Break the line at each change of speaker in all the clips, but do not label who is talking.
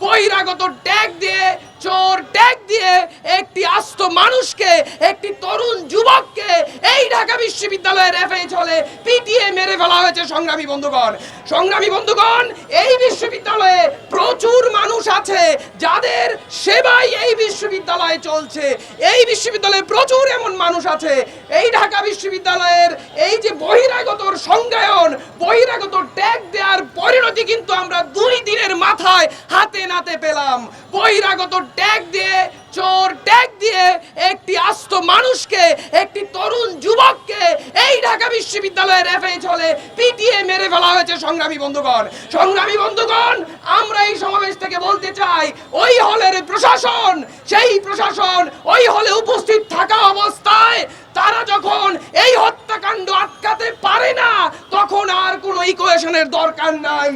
বহিরাগত ট্যাগ দিয়ে চোর ট্যাগ দিয়ে একটি আস্ত মানুষকে, একটি তরুণ যুবককে এই ঢাকা বিশ্ববিদ্যালয়ের এফএইচ হলে পিটিএ মেরে ফেলা হয়েছে সংগ্রামী বন্ধুগণ। সংগ্রামী বন্ধুগণ, এই বিশ্ববিদ্যালয়ে প্রচুর মানুষ আছে যাদের সেবাই এই বিশ্ববিদ্যালয়ে চলছে। এই বিশ্ববিদ্যালয়ে প্রচুর এমন মানুষ আছে। এই ঢাকা বিশ্ববিদ্যালয়ের এই যে বহিরাগতর সংজ্ঞায়ন, বহিরাগত ট্যাগ দেওয়ার পরিণতি কিন্তু আমরা দুই দিনের মাথায় হাতে নাতে পেলাম। বহিরাগত ট্যাগ দিয়ে, চোর ট্যাগ দিয়ে একটি আস্ত মানুষকে, একটি তরুণ যুবককে এই ঢাকা বিশ্ববিদ্যালয়ের এফএইচ হলে পিটিএ মেরে ফেলা হয়েছে সংগ্রামী বন্ধুগণ। সংগ্রামী বন্ধুগণ, আমরা এই সমাবেশ থেকে বলতে চাই, ওই হলের প্রশাসন, সেই প্রশাসন ওই হলে উপস্থিত থাকা অবস্থায়, তারা যখন এই হত্যাকাণ্ড আটকাতে পারে না, তখন আর কোনো ইকুয়েশনের দরকার নাই,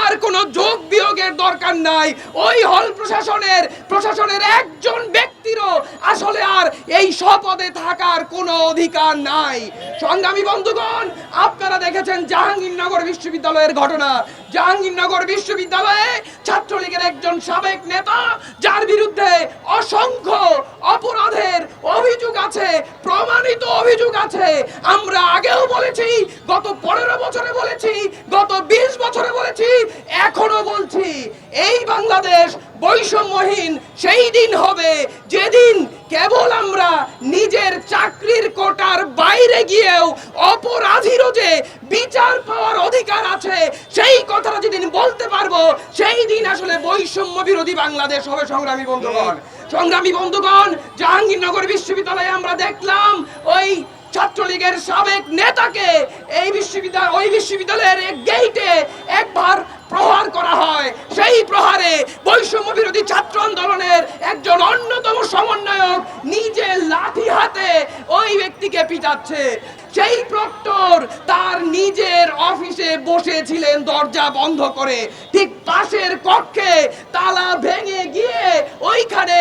আর কোনো যোগ বিয়োগের দরকার নাই। ওই হল প্রশাসনের প্রশাসনের একজন ব্যক্তিরও আসলে আর এই শপথে থাকার কোনো অধিকার নাই। সংগ্রামী বন্ধুগণ, আপনারা দেখেছেন জাহাঙ্গীরনগর বিশ্ববিদ্যালয়ের ঘটনা। জাহাঙ্গীরনগর বিশ্ববিদ্যালয়ে ছাত্রলীগের একজন সাবেক নেতা, যার বিরুদ্ধে অসংখ্য অপরাধের অভিযোগ আছে, প্রমাণিত অভিযোগ আছে। আমরা আগেও বলেছি, গত পনেরো বছরে বলেছি গত বিশ বছরে বলেছি এখনও বলছি এই বাংলাদেশ বৈষম্যহীন সেই দিন হবে যেদিন কেবল আমরা নিজের চাকরির কোটার বাইরে গিয়েও অপরাধীরও যে বিচার পাওয়ার অধিকার আছে সেই কথাটা যেদিন বলতে পারব সেই দিন আসলে বৈষম্য বিরোধী বাংলাদেশ হবে সংগ্রামী বন্ধুগণ। সংগ্রামী বন্ধুগণ জাহাঙ্গীরনগর বিশ্ববিদ্যালয়ে আমরা দেখলাম ওই ছাত্রলীগের সাবেক নেতাকে এই বিশ্ববিদ্যালয় ওই বিশ্ববিদ্যালয়ের গেইটে একবার প্রহার করা হয়। সেই প্রহারে বৈষম্য বিরোধী ছাত্র আন্দোলনের একজন অন্যতম সমন্বয়ক নিজে লাঠি হাতে ওই ব্যক্তিকে পিটাচ্ছে। সেই প্রক্টর তার নিজের অফিসে বসেছিলেন দরজা বন্ধ করে। ঠিক পাশের কক্ষে তালা ভেঙে গিয়ে ওইখানে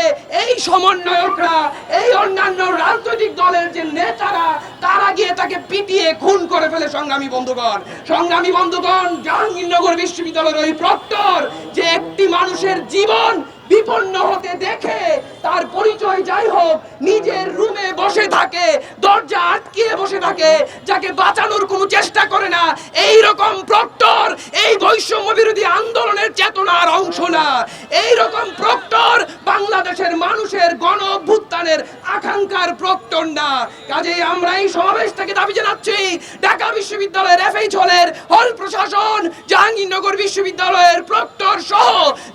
সমন্বয়করা, এই অন্যান্য রাজনৈতিক দলের যে নেতারা, তারা গিয়ে তাকে পিটিয়ে খুন করে ফেলে সংগ্রামী বন্ধুগণ। সংগ্রামী বন্ধুগণ, জাহাঙ্গীরনগর বিশ্ববিদ্যালয়ের ওই প্রক্টর, যে একটি মানুষের জীবন বিপন্ন হতে দেখে তার পরিচয় যাই হোক, নিজের রুমে বসে থাকে, দরজা আটকিয়ে বসে থাকে, যাকে বাঁচানোর কোনো চেষ্টা করে না। এই রকম প্রক্টর, এই বৈষম্য বিরোধী আন্দোলনের চেতনার অংশ না। এই রকম বাংলাদেশের মানুষের গণ অভ্যুত্থানের আকাঙ্ক্ষার না কাজেই আমরা এই সমাবেশ থেকে দাবি জানাচ্ছি, ঢাকা বিশ্ববিদ্যালয়ের এফএইচ হলের হল প্রশাসন, জাহাঙ্গীরনগর বিশ্ববিদ্যালয়ের প্রক্টর সহ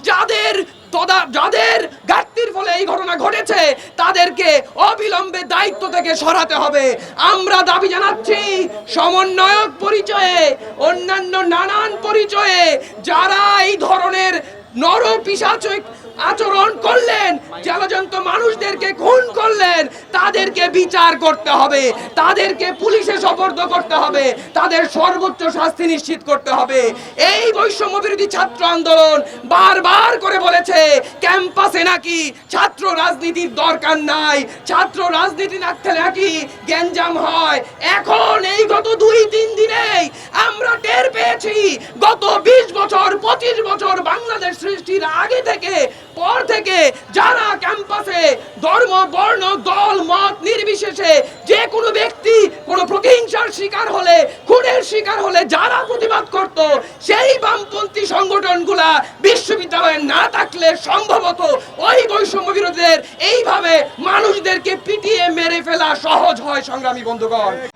যাদের যাদের ঘাটতির ফলে এই ঘটনা ঘটেছে, তাদেরকে অবিলম্বে দায়িত্ব থেকে সরাতে হবে। আমরা দাবি জানাচ্ছি সমন্বয়ক পরিচয়ে, অন্যান্য নানান পরিচয়ে, যারা এই ধরনের নর পিসাচক আচরণ করলেন। জলজন্ত মানুষদেরকে খুন করলেন। তাদেরকে বিচার করতে হবে। তাদেরকে পুলিশে সপর্দ করতে হবে। তাদের সর্বোচ্চ শাস্তি নিশ্চিত করতে হবে। এই বৈষম্য বিরোধী ছাত্র আন্দোলন বারবার করে বলেছে, ক্যাম্পাসে নাকি ছাত্র রাজনীতির দরকার নাই। ছাত্র রাজনীতি না নাকি গ্যাঞ্জাম হয়। এখন এই গত দুই, তিন দিনেই আমরা টের পেয়েছি, গত বিশ বছর, পঁচিশ বছর বাংলাদেশ সৃষ্টির আগে থেকে, পর থেকে যারা ক্যাম্পাসে ধর্ম, বর্ণ, দল, মত নির্বিশেষে যে কোনো ব্যক্তি কোনো প্রতিহিংসার শিকার হলে, খুনের শিকার হলে যারা প্রতিবাদ করত, সেই বামপন্থী সংগঠনগুলা বিশ্ববিদ্যালয়ে না থাকলে সম্ভবত ওই বৈষম্য বিরোধীদের এইভাবে মানুষদেরকে পিটিয়ে মেরে ফেলা সহজ হয়, সংগ্রামী বন্ধুগণ।